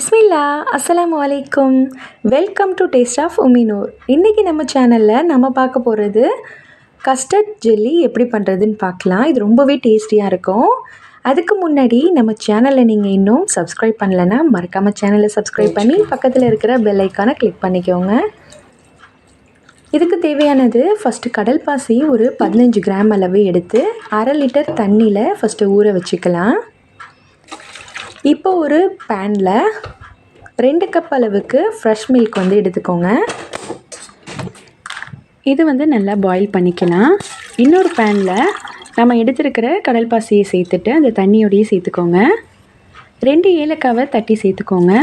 பிஸ்மில்லா அஸ்ஸலாமு வலைக்கம் welcome to taste of Uminoor. இன்றைக்கி நம்ம சேனலில் நம்ம பார்க்க போகிறது கஸ்டர்ட் ஜெல்லி எப்படி பண்ணுறதுன்னு பார்க்கலாம். இது ரொம்பவே டேஸ்டியாக இருக்கும். அதுக்கு முன்னாடி நம்ம சேனலை நீங்கள் இன்னும் சப்ஸ்கிரைப் பண்ணலைன்னா மறக்காமல் சேனலை சப்ஸ்கிரைப் பண்ணி பக்கத்தில் இருக்கிற பெல் ஐக்கானை கிளிக் பண்ணிக்கோங்க. இதுக்கு தேவையானது ஃபஸ்ட்டு கடல் பாசி ஒரு பதினஞ்சு கிராம் அளவு எடுத்து அரை லிட்டர் தண்ணியில் ஃபஸ்ட்டு ஊற வச்சுக்கலாம். இப்போ ஒரு பேனில் ரெண்டு கப் அளவுக்கு ஃப்ரெஷ் மில்க் வந்து எடுத்துக்கோங்க. இது வந்து நல்லா பாயில் பண்ணிக்கலாம். இன்னொரு பேனில் நம்ம எடுத்துருக்கிற கடல் பாசியை சேர்த்துட்டு அந்த தண்ணியோடையே சேர்த்துக்கோங்க. ரெண்டு ஏலக்காவை தட்டி சேர்த்துக்கோங்க.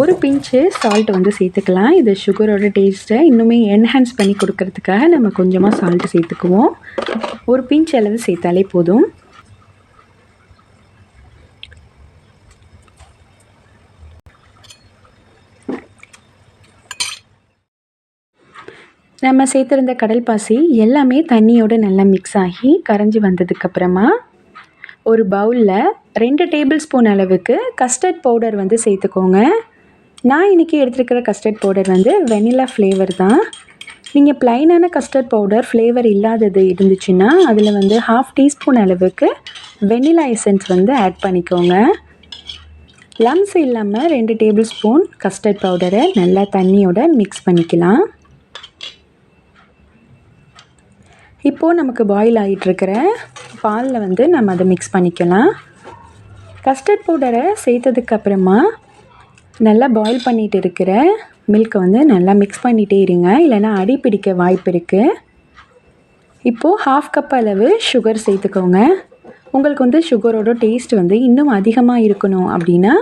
ஒரு பிஞ்சு சால்ட் வந்து சேர்த்துக்கலாம். இது சுகரோட டேஸ்ட்டை இன்னுமே என்ஹான்ஸ் பண்ணி கொடுக்கறதுக்காக நம்ம கொஞ்சமாக சால்ட்டு சேர்த்துக்குவோம். ஒரு பிஞ்ச் அளவு சேர்த்தாலே போதும். நம்ம சேர்த்துருந்த கடல் பாசி எல்லாமே தண்ணியோடு நல்லா மிக்ஸ் ஆகி கரைஞ்சி வந்ததுக்கப்புறமா ஒரு பவுலில் ரெண்டு டேபிள் ஸ்பூன் அளவுக்கு கஸ்டர்ட் பவுடர் வந்து சேர்த்துக்கோங்க. நான் இன்றைக்கி எடுத்துருக்கிற கஸ்டர்ட் பவுடர் வந்து வெனிலா ஃப்ளேவர் தான். நீங்கள் ப்ளைனான கஸ்டர்ட் பவுடர் ஃப்ளேவர் இல்லாதது இருந்துச்சுன்னா அதில் வந்து ஹாஃப் டீஸ்பூன் அளவுக்கு வெனிலா எசன்ஸ் வந்து ஆட் பண்ணிக்கோங்க. லம்ஸ் இல்லாமல் ரெண்டு டேபிள் ஸ்பூன் கஸ்டர்ட் பவுடரை நல்லா தண்ணியோட மிக்ஸ் பண்ணிக்கலாம். இப்போது நமக்கு பாயில் ஆகிட்டுருக்கிற பாலில் வந்து நம்ம அதை மிக்ஸ் பண்ணிக்கலாம். கஸ்டர்ட் பவுடரை சேர்த்ததுக்கப்புறமா நல்லா பாயில் பண்ணிகிட்டு இருக்கிற மில்க்கை வந்து நல்லா மிக்ஸ் பண்ணிகிட்டே இருங்க. இல்லைனா அடி பிடிக்க வாய்ப்பு இருக்குது இப்போது ஹாஃப் கப் அளவு சுகர் சேர்த்துக்கோங்க. உங்களுக்கு வந்து சுகரோட டேஸ்ட் வந்து இன்னும் அதிகமாக இருக்கணும் அப்படின்னா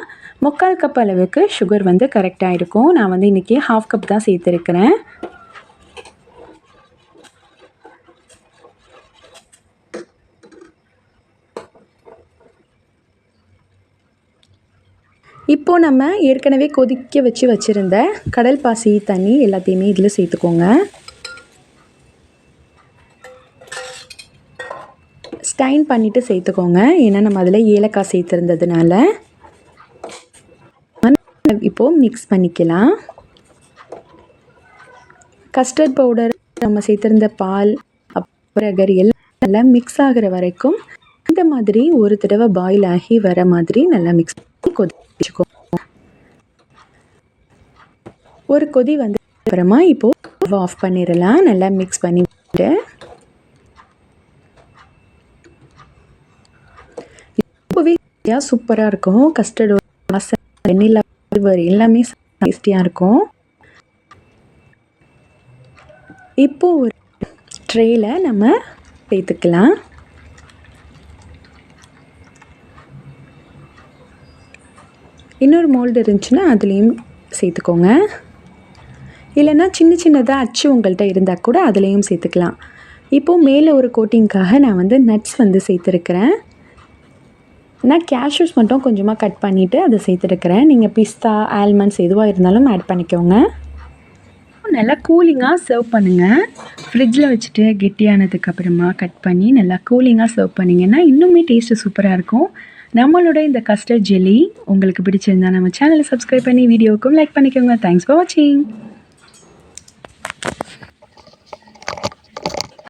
முக்கால் கப் அளவுக்கு சுகர் வந்து கரெக்டாக இருக்கும். நான் வந்து இன்றைக்கி ஹாஃப் கப் தான் சேர்த்துருக்கிறேன். இப்போது நம்ம ஏற்கனவே கொதிக்க வச்சு வச்சுருந்த கடல் பாசி தண்ணி எல்லாத்தையுமே இதில் சேர்த்துக்கோங்க. ஸ்டைன் பண்ணிவிட்டு சேர்த்துக்கோங்க. ஏன்னா நம்ம அதில் ஏலக்காய் சேர்த்துருந்ததுனால. இப்போது மிக்ஸ் பண்ணிக்கலாம். கஸ்டர்ட் பவுடர் நம்ம சேர்த்துருந்த பால் அப்புறம் எல்லாம் நல்லா மிக்ஸ் ஆகிற வரைக்கும் இந்த மாதிரி ஒரு தடவை பாயில் ஆகி வர மாதிரி நல்லா மிக்ஸ் பண்ணி கொதிச்சுக்கோ ஒரு கொதி வந்து அப்புறமா இப்போது ஆஃப் பண்ணிடலாம். நல்லா மிக்ஸ் பண்ணிட்டு. ரொம்பவே சூப்பராக இருக்கும். கஸ்டர்டோட வாசம் வெண்ணிலா ஃப்ளேவர் எல்லாமே டேஸ்டியாக இருக்கும். இப்போது ஒரு ட்ரேயில் நம்ம சேர்த்துக்கலாம். இன்னொரு மோல்டு இருந்துச்சுன்னா அதுலேயும் சேர்த்துக்கோங்க. இல்லைன்னா சின்ன சின்னதாக அச்சு உங்கள்கிட்ட இருந்தால் கூட அதுலேயும் சேர்த்துக்கலாம். இப்போது மேலே ஒரு கோட்டிங்க்காக நான் வந்து நட்ஸ் வந்து சேர்த்துருக்கிறேன். நான் கேஷ்யூஸ் மட்டும் கொஞ்சமாக கட் பண்ணிவிட்டு அதை சேர்த்துருக்கிறேன். நீங்கள் பிஸ்தா ஆல்மண்ட்ஸ் எதுவாக இருந்தாலும் ஆட் பண்ணிக்கோங்க. நல்லா கூலிங்காக சர்வ் பண்ணுங்கள் ஃப்ரிட்ஜில் வச்சுட்டு கெட்டியானதுக்கப்புறமா கட் பண்ணி நல்லா கூலிங்காக சர்வ் பண்ணிங்கன்னா இன்னுமே டேஸ்ட்டு சூப்பராக இருக்கும். நம்மளோட இந்த கஸ்டர்ட் ஜெல்லி உங்களுக்கு பிடிச்சிருந்தா நம்ம சேனலை சப்ஸ்கிரைப் பண்ணி வீடியோவுக்கும் லைக் பண்ணிக்கோங்க. தேங்க்ஸ் ஃபார் வாட்சிங்